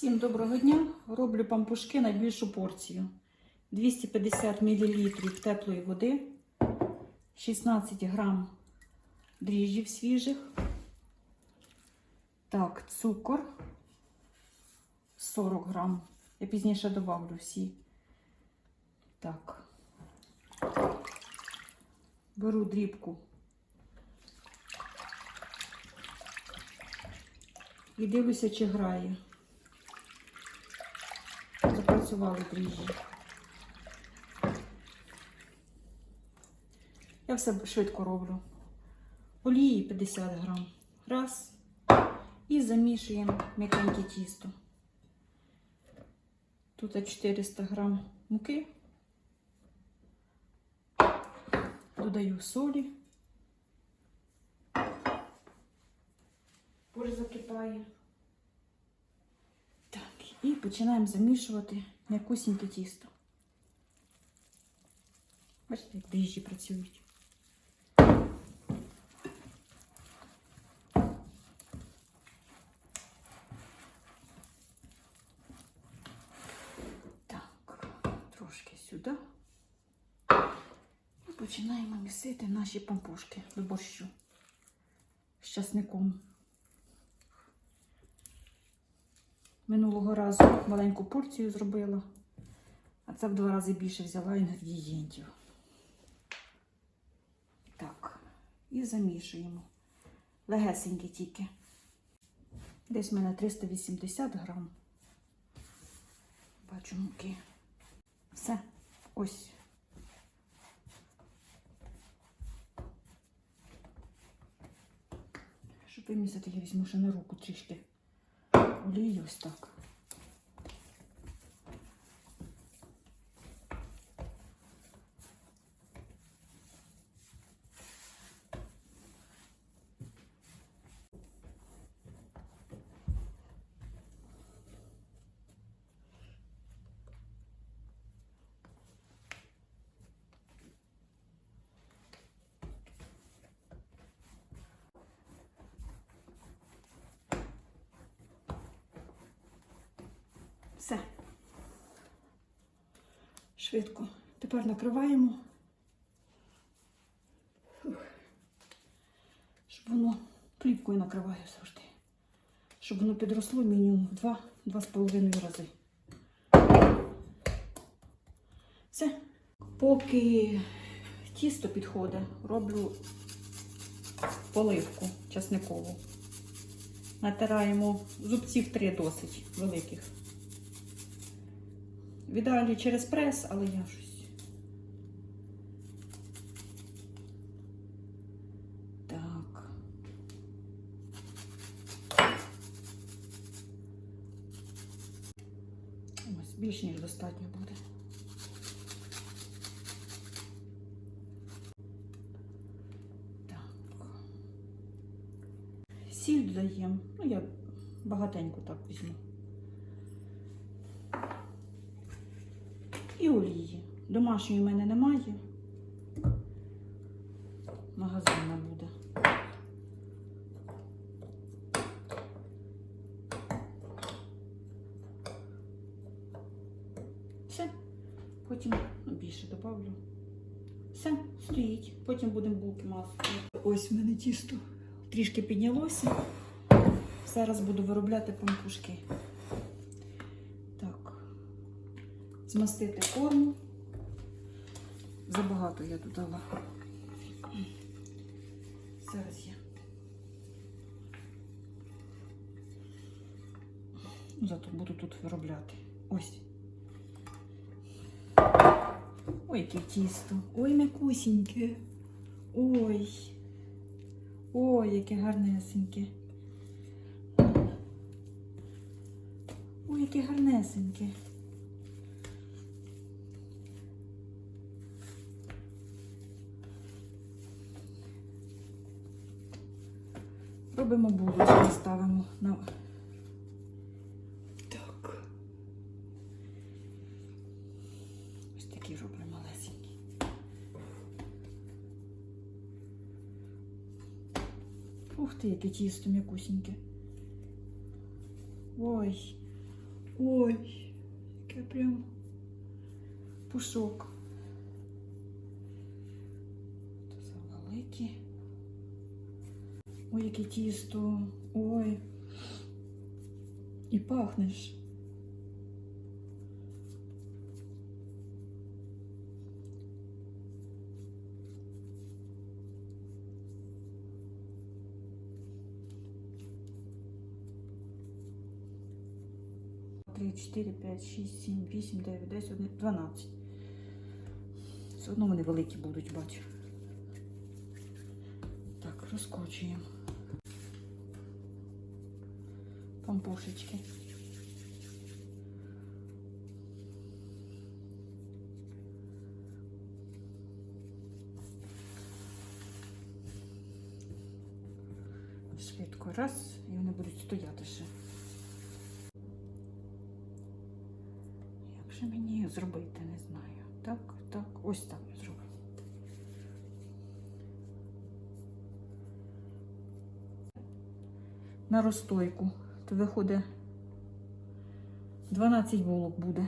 Всім доброго дня! Роблю пампушки на більшу порцію. 250 мл теплої води, 16 грам дріжджів свіжих. Так, цукор 40 грам. Я пізніше добавлю всі. Так. Беру дрібку. І дивлюся, чи грає. Запрацювали дріжджі. Я все швидко роблю. Олії 50 грам. Раз. І замішуємо м'якеньке тісто. Тут 400 грам муки. Додаю солі. Борщ закипає. Так, і починаємо замішувати м'якусіньке тісто. Бачите, як дріжджі працюють. Так, трошки сюди. І починаємо місити наші пампушки до борщу з часником. Минулого разу маленьку порцію зробила, а це в два рази більше взяла інгредієнтів. Так, і замішуємо. Легесенькі тільки. Десь в мене 380 грам. Бачу муки. Все, ось. Щоб вимісити, я візьму ще на руку трішки олії ось так. Все. Швидко. Тепер накриваємо. Щоб воно плівкою накриваю завжди. Щоб воно підросло мінімум в два, два з половиною рази. Все. Поки тісто підходить, роблю поливку часникову. Натираємо зубців три досить великих. В ідеалі через прес, але я щось. Так. Ось більш ніж достатньо буде. Так. Сіль додаємо. Ну, я багатенько так візьму. І олії. Домашньої в мене немає. Магазинна буде. Все. Потім ну, більше добавлю. Все, стоїть. Потім будемо булки масити. Ось в мене тісто трішки піднялося. Зараз буду виробляти пампушки. Так змастити форму. Забагато я додала. Зараз я. Зато буду тут виробляти. Ось. Ой, яке тісто. Ой, м'якусіньке. Ой. Ой, яке гарнесеньке. Ой, яке гарнесеньке. Робимо булочки, ставимо на. Так. Ось такі роблю малесенькі. Ух ти, яке тісто м'якусіньке. Ой, Ой, яке прям пушок. Це завеликі. Ой, яке тісто. Ой. І пахнеш. Три, чотири, п'ять, шість, сім, вісім, дев'ять, десять, дванадцять. Все одно вони великі будуть, бачу. Так, розкочуємо. Пампушечки. Швидко раз, і вони будуть стояти ще. Як же мені зробити, не знаю. Так, так, ось так зроблю. На розстойку. То виходить 12 булок буде.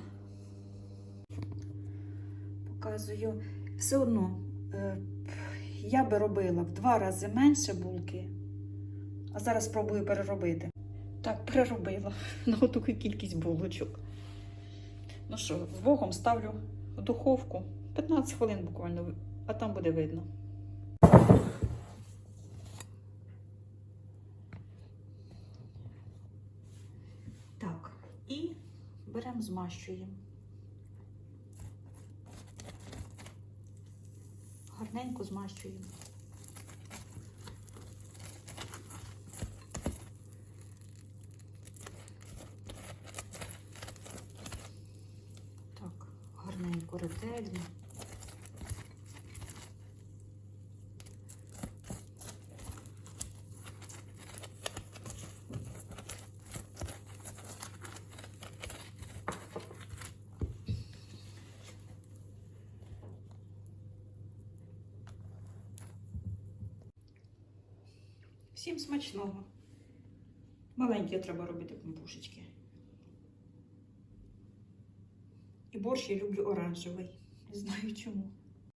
Показую. Все одно е, я би робила в два рази менше булки, а зараз спробую переробити. Так, переробила на таку кількість булочок. Ну що, з Богом ставлю в духовку 15 хвилин буквально, а там буде видно. Так, і беремо, змащуємо. Гарненько змащуємо. Так, гарненько, ретельно. Всім смачного. Маленькі треба робити пампушечки. І борщ я люблю оранжевий. Не знаю чому.